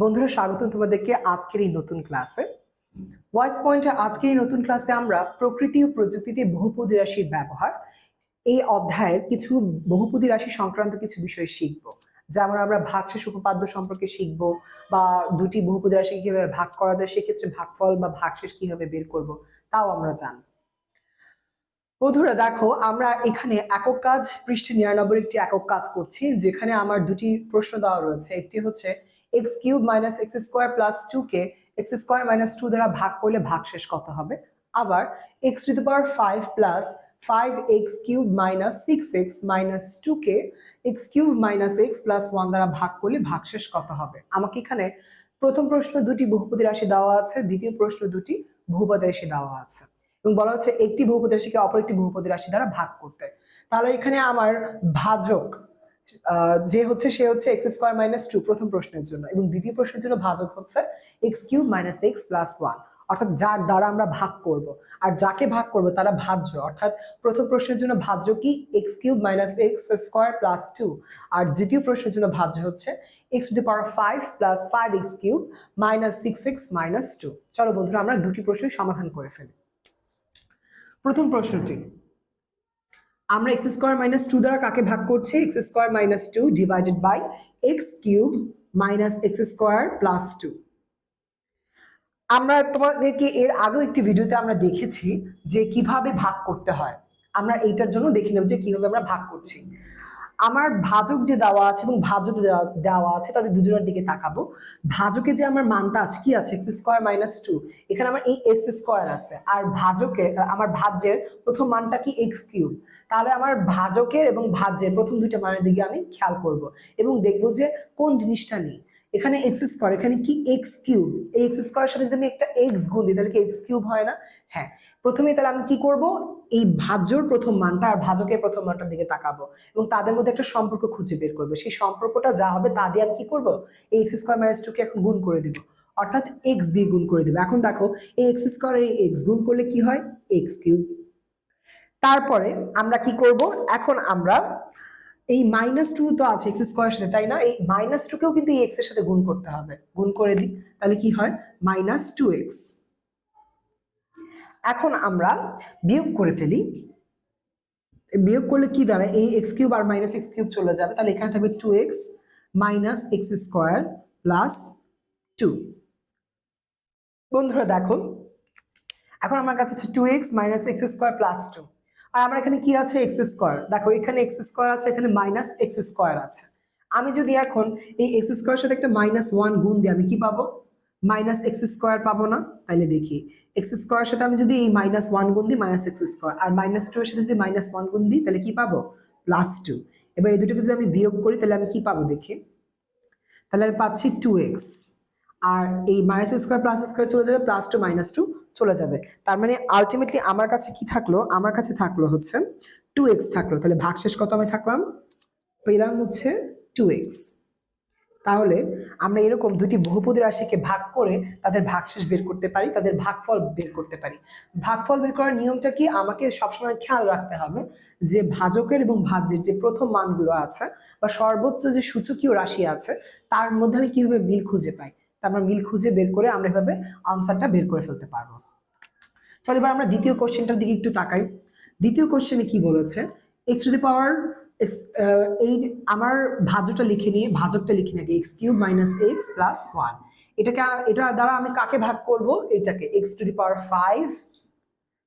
বন্ধুরা স্বাগত তোমাদেরকে আজকের এই নতুন ক্লাসে। ভয়েস পয়েন্টে আজকের এই নতুন ক্লাসে আমরা প্রকৃতি ও প্রযুক্তিতে বহুপদী রাশির ব্যবহার, এই অধ্যায়ের কিছু বহুপদী রাশি সংক্রান্ত কিছু বিষয় শিখব। যেমন আমরা ভাগশেষ উপপাদ্য সম্পর্কে শিখব, বা দুটি বহুপদী রাশি কীভাবে ভাগ করা যায়, সেক্ষেত্রে ভাগফল বা ভাগশেষ কীভাবে বের করব, তাও আমরা জানব। বন্ধুরা, দেখো, আমরা এখানে একক কাজ, পৃষ্ঠে নিরানব্বই একটি একক কাজ করছি, যেখানে আমার দুটি প্রশ্ন দেওয়া রয়েছে। একটি হচ্ছে x cube minus x square plus two কে এক্স স্কোয়ার মাইনাস টু দ্বারা ভাগ করলে ভাগশেষ কত হবে? আবার x to the power five plus five x cube minus six x minus two K x cube minus x plus one দ্বারা ভাগ করলে ভাগশেষ কত হবে? আমাকে এখানে প্রথম প্রশ্ন দুটি বহুপদী রাশি দেওয়া আছে, দ্বিতীয় প্রশ্ন দুটি বহুপদী রাশি দেওয়া আছে। এবং বলা হচ্ছে একটি বহুপদী রাশিকে অপর একটি বহুপদী রাশি দ্বারা ভাগ করতে। তাহলে এখানে আমার ভাজক যে হচ্ছে সে হচ্ছে এক্স স্কোয়ার মাইনাস টু প্রথম প্রশ্নের জন্য। এবং দ্বিতীয় প্রশ্নের জন্য ভাজক হচ্ছে x cube minus x plus one অর্থাৎ যার দ্বারা আমরা ভাগ করব। আর যাকে ভাগ করব তারা ভাজ্য। অর্থাৎ প্রথম প্রশ্নের জন্য ভাজ্য কি? X cube minus x square plus two আর দ্বিতীয় প্রশ্নের জন্য ভাজ্য হচ্ছে x to the power five plus five x cube minus six x minus two চলো বন্ধুরা, আমরা দুটি প্রশ্নের সমাধান করে ফেলি। প্রথম প্রশ্নটি আমরা এক্স স্কোয়ার মাইনাস টু দ্বারা কাকে ভাগ করছি? X square minus two divided by x cube minus x square plus two আমরা তোমাদেরকে এর আগেও একটি ভিডিওতে আমরা দেখেছি যে কীভাবে ভাগ করতে হয়। আমরা এইটার জন্য দেখে নেব যে কীভাবে আমরা ভাগ করছি। আমার ভাজক যে দেওয়া আছে এবং ভাজক দেওয়া- আছে, তাদের দুজনের দিকে তাকাবো। ভাজকে যে আমার মানটা আছে, কি আছে? এক্স স্কোয়ার মাইনাস টু এখানে আমার এই এক্স স্কোয়ার আছে। আর ভাজকে আমার ভাজ্যের প্রথম মানটা কি? এক্স কিউব তাহলে আমার ভাজকের এবং ভাজ্যের প্রথম দুইটা মানের দিকে আমি খেয়াল করব এবং দেখব যে কোন জিনিসটা নেই। এখানে এক্স স্কোয়ার এখানে কি এক্স কিউব এই এক্স স্কোয়ারের সাথে যদি আমি একটা এক্স গুণ দিই, তাহলে কি এক্স কিউব হয় না? হ্যাঁ। প্রথমে তাহলে আমি কি করব? এই ভাজ্যর প্রথম মানটা আর ভাজকের প্রথম মানটার দিকে তাকাবো এবং তাদের মধ্যে একটা সম্পর্ক খুঁজে বের করব। সেই সম্পর্কটা যা হবে তা দিয়ে আমি কি করব? এই এক্স স্কোয়ার মাইনাস টুকে এখন গুণ করে দিব। অর্থাৎ এক্স দিয়ে গুণ করে দিব। এখন দেখো, এই এক্স স্কোয়ার এই এক্স গুণ করলে কি হয়? এক্স কিউব তারপরে আমরা কি করব? এখন আমরা এই মাইনাস টু তো আছে এক্স স্কোয়ারের সাথে তাই না? এই মাইনাস টুকেও কিন্তু এই এক্সের সাথে গুণ করতে হবে। গুণ করে দিই, তাহলে কি হয়? মাইনাস টু এক্স এখন আমরা বিয়োগ করে ফেলি। বিয়োগ করলে কি দাঁড়ায়? এই এক্স কিউব আর মাইনাস এক্স কিউব চলে যাবে, তাহলে এখানে থাকবে two x minus x square plus two বন্ধুরা দেখো এখন আমার কাছে আছে two x minus x square plus two আর আমার এখানে কি আছে? এক্স স্কোয়ার দেখো, এখানে এক্স স্কোয়ার আছে, এখানে মাইনাস এক্স স্কোয়ার আছে। আমি যদি এখন এই এক্স স্কোয়ার সাথে একটা মাইনাস ওয়ান গুণ দিই, আমি কি পাবো? মাইনাস এক্স স্কোয়ার পাবো না? তাহলে দেখি। এক্স স্কোয়ার সাথে আমি যদি এই মাইনাস ওয়ান গুণ দিই মাইনাস এক্স স্কোয়ার আর মাইনাস টু এর সাথে যদি মাইনাস ওয়ান গুণ দিই তাহলে কি পাবো? প্লাস টু এবার এই দুটোকে যদি আমি বিয়োগ করি তাহলে আমি কি পাবো দেখি? তাহলে আমি পাচ্ছি টু এক্স আর এই মাইনাস স্কোয়ার প্লাস স্কোয়ার চলে যাবে প্লাস টু মাইনাস টু চলে যাবে। তার মানে আলটিমেটলি আমার কাছে কি থাকল? আমার কাছে থাকল হচ্ছে টু এক্স থাকল। তাহলে ভাগশেষ কত আমি থাকলাম? পেলাম হচ্ছে টু এক্স তাহলে আমরা এরকম দুটি বহুপদী রাশিকে ভাগ করে তাদের ভাগশেষ বের করতে পারি, তাদের ভাগফল বের করতে পারি। ভাগফল বের করার নিয়মটা কি? আমাকে সবসময় খেয়াল রাখতে হবে যে ভাজকের এবং ভাজ্যের যে প্রথম মানগুলো আছে বা সর্বোচ্চ যে সূচকীয় রাশি আছে, তার মধ্যে আমি কীভাবে মিল খুঁজে পাই? আমরা মিল খুঁজে বের করে আমরা এভাবে আনসারটা বের করে ফেলতে পারব। চলো এবার আমরা দ্বিতীয় কোশ্চেনটার দিকে একটু তাকাই। দ্বিতীয় কোশ্চেনে কি বলেছে? এক্স টু দি পাওয়ার এই আমার ভাজকটা লিখে নিয়ে, ভাজকটা লিখে নাকি x cube minus x plus one এটাকে, এটা দ্বারা আমি কাকে ভাগ করব? এটাকে x to the power five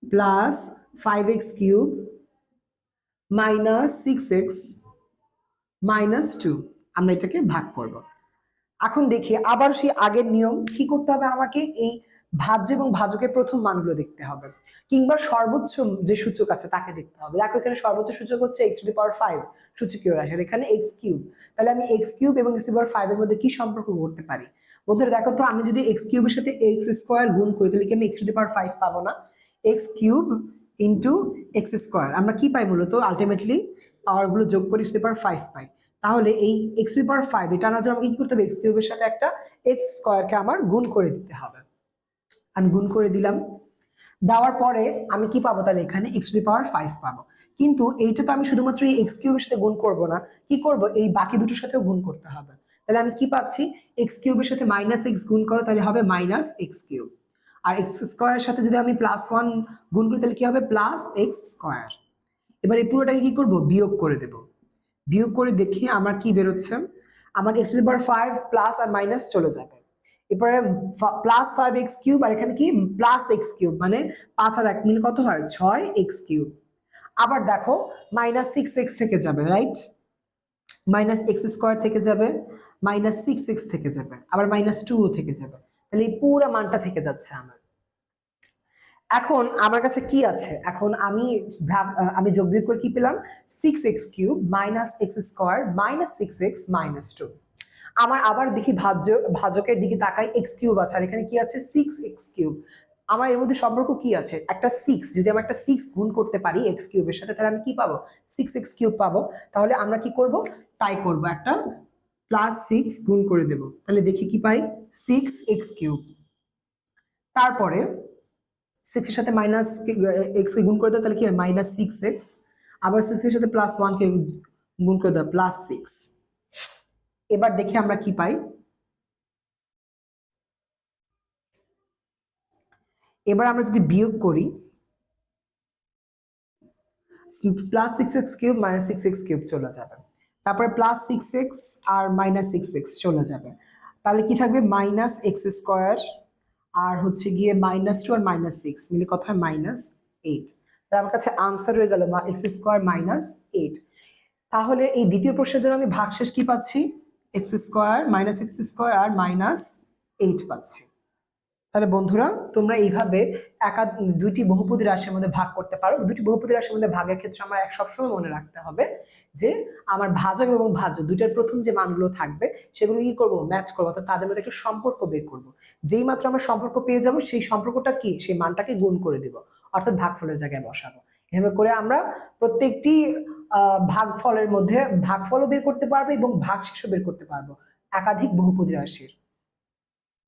plus five x cube minus six x minus two আমরা এটাকে ভাগ করব। এখন দেখি আবার সেই আগের নিয়ম কি করতে হবে আমাকে? এই ভাজ্য এবং ভাজকের প্রথম মানগুলো দেখতে হবে। কিংবা সর্বোচ্চ যে সূচক আছে তাকে দেখতে হবে। দেখো এখানে সর্বোচ্চ সূচক হচ্ছে x to the power five সূচকীয় আর এখানে এক্স কিউব তাহলে আমি এক্স কিউব এবং এক্স টু পাওয়ার ফাইভ এর মধ্যে কি সম্পর্ক করতে পারি? বন্ধুরা, দেখো তো আমি যদি এক্স কিউবের সাথে এক্স স্কোয়ার গুণ করি, তাহলে কি আমি x to the power five পাবো না? X cube into x square আমরা কি পাই মূলত? আলটিমেটলি পাওয়ারগুলো যোগ করে এক্স টু পাওয়ার ফাইভ পাই। তাহলে এই এক্স টু পাওয়ার ফাইভ এটা আনার জন্য আমাকে কি করতে হবে? এক্স কিউবের সাথে একটা এক্স স্কোয়ারকে আমার গুণ করে দিতে হবে। আমি গুণ করে দিলাম। দেওয়ার পরে আমি কি পাবো? তাহলে এখানে এক্স টু পাওয়ার ফাইভ পাবো। কিন্তু এইটা তো আমি শুধুমাত্র এই এক্স কিউবের সাথে গুণ করব না। কি করব? এই বাকি দুটোর সাথেও গুণ করতে হবে। তাহলে আমি কি পাচ্ছি? এক্স কিউবের সাথে মাইনাস এক্স গুণ করো, তাহলে হবে মাইনাস এক্স কিউব আর এক্স স্কোয়ারের সাথে যদি আমি প্লাস ওয়ান গুণ করি, তাহলে কি হবে? প্লাস এক্স স্কোয়ার এবার এই পুরোটাকে কি করব? বিয়োগ করে দেব। বিয়োগ করে দেখি আমার কি বেরোচ্ছে। আমার x to power five plus R minus চলে যাবে। এরপরে প্লাস ফাইভ এক্স কিউব আর এখানে কি? প্লাস এক্স কিউব মানে পাঁচ আর এক মিল কত হয়? ছয় এক্স কিউব আবার দেখো মাইনাস সিক্স এক্স থেকে যাবে রাইট মাইনাস এক্স স্কোয়ার থেকে যাবে মাইনাস সিক্স এক্স থেকে যাবে, আবার মাইনাস টু থেকে যাবে। তাহলে এই পুরো মানটা থেকে যাচ্ছে আমার। এখন আমার কাছে কি আছে? এখন আমি আমি যোগ বিয়োগ করে কি পেলাম? Six x cube minus x square minus six x minus two আমার আবার দেখি ভাজ্য ভাজকের দিকে তাকাই এক্স কিউব আছে, আর এখানে কি আছে? সিক্স এক্স কিউব আমার এর মধ্যে সম্পর্ক কি আছে? একটা সিক্স যদি আমি একটা সিক্স গুণ করতে পারি এক্স কিউবের সাথে, তাহলে আমি কি পাবো? সিক্স এক্স কিউব পাবো। তাহলে আমরা কি করব? তাই করব, একটা প্লাস সিক্স গুণ করে দেব। তাহলে দেখি কি পাই? সিক্স এক্স কিউব তারপরে সিক্সের সাথে মাইনাস এক্স কে গুণ করে দাও, তাহলে কি হয়? মাইনাস সিক্স এক্স আবার সিক্সের সাথে প্লাস ওয়ান কে গুণ করে দাও প্লাস সিক্স এবার দেখে আমরা কি পাই? এবার আমরা যদি বিয়োগ করি plus six x cube minus six x cube চলে যাবে। তারপরে প্লাস সিক্স এক্স আর মাইনাস সিক্স এক্স চলে যাবে। তাহলে কি থাকবে? মাইনাস এক্স স্কোয়ার আর হচ্ছে গিয়ে মাইনাস টু আর মাইনাস সিক্স মিলে কত হয়? মাইনাস এইট তাহলে আমার কাছে আনসার হয়ে গেল এক্স স্কোয়ার মাইনাস এইট তাহলে এই দ্বিতীয় প্রশ্নের জন্য আমি ভাগশেষ কি পাচ্ছি? X square minus x square আর মাইনাস এইট পাচ্ছি। তাহলে বন্ধুরা, তোমরা এইভাবে একা দুইটি বহুপদী রাশির মধ্যে ভাগ করতে পারো। দুটি বহুপদী রাশির মধ্যে ভাগের ক্ষেত্রে আমার সবসময় মনে রাখতে হবে যে, আমার ভাজক এবং ভাজ্য দুইটার প্রথম যে মানগুলো থাকবে, সেগুলো কি করব? ম্যাচ করব, অর্থাৎ তাদের মধ্যে একটা সম্পর্ক বের করব। যেই মাত্র আমরা সম্পর্ক পেয়ে যাব, সেই সম্পর্কটা কি? সেই মানটাকে গুণ করে দিব, অর্থাৎ ভাগফলের জায়গায় বসাবো। এভাবে করে আমরা প্রত্যেকটি ভাগফলের মধ্যে ভাগফলও বের করতে পারব এবং ভাগশেষও বের করতে পারব, একাধিক বহুপদী রাশির।